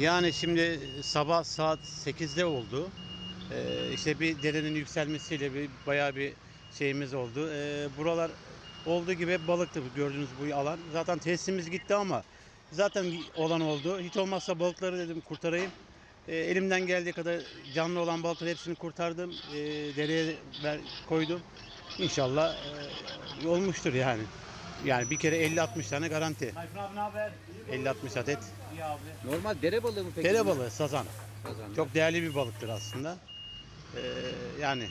Yani şimdi sabah saat 8'de oldu. Ee, işte bir derenin yükselmesiyle bir bayağı bir şeyimiz oldu. Ee, buralar olduğu gibi balıktı gördüğünüz bu alan. Zaten tesisimiz gitti ama zaten olan oldu. Hiç olmazsa balıkları dedim kurtarayım. Ee, elimden geldiği kadar canlı olan balıkları hepsini kurtardım. Ee, dereye ver, koydum. İnşallah e, olmuştur yani. Yani bir kere 50-60 tane garanti. Tayfun abi ne haber? 50-60 adet. İyi abi. Normal dere balığı mı peki? Dere balığı, sazan. Kazandı. Çok değerli bir balıktır aslında. Ee, yani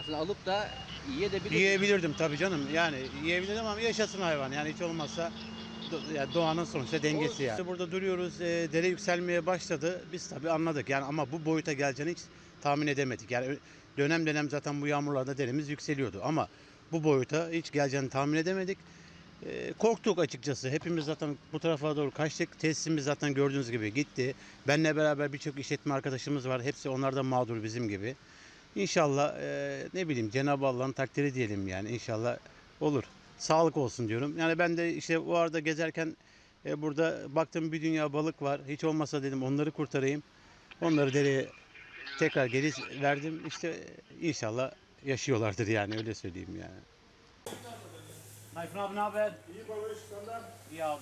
Aslında alıp da yiyebilir. yiyebilirdim tabii canım. Yani yiyebilirdim ama yaşasın hayvan. Yani hiç olmazsa do- doğanın sonuçta dengesi yani. Burada duruyoruz. e, dere yükselmeye başladı. Biz tabii anladık. Yani ama bu boyuta geleceğini hiç tahmin edemedik. Yani ö- dönem dönem zaten bu yağmurlarda deremiz yükseliyordu ama bu boyuta hiç geleceğini tahmin edemedik. E, korktuk açıkçası. Hepimiz zaten bu tarafa doğru kaçtık. Tesisimiz zaten gördüğünüz gibi gitti. Benle beraber birçok işletme arkadaşımız var. Hepsi onlar da mağdur bizim gibi. İnşallah e, ne bileyim Cenab-ı Allah'ın takdiri diyelim yani inşallah olur. Sağlık olsun diyorum. Yani ben de işte bu arada gezerken e, burada baktım bir dünya balık var. Hiç olmasa dedim onları kurtarayım. Onları dereye tekrar geri verdim. İşte e, inşallah yaşıyorlardır yani öyle söyleyeyim yani. Tayfun abi ne haber? İyi balık senden. İyi abi.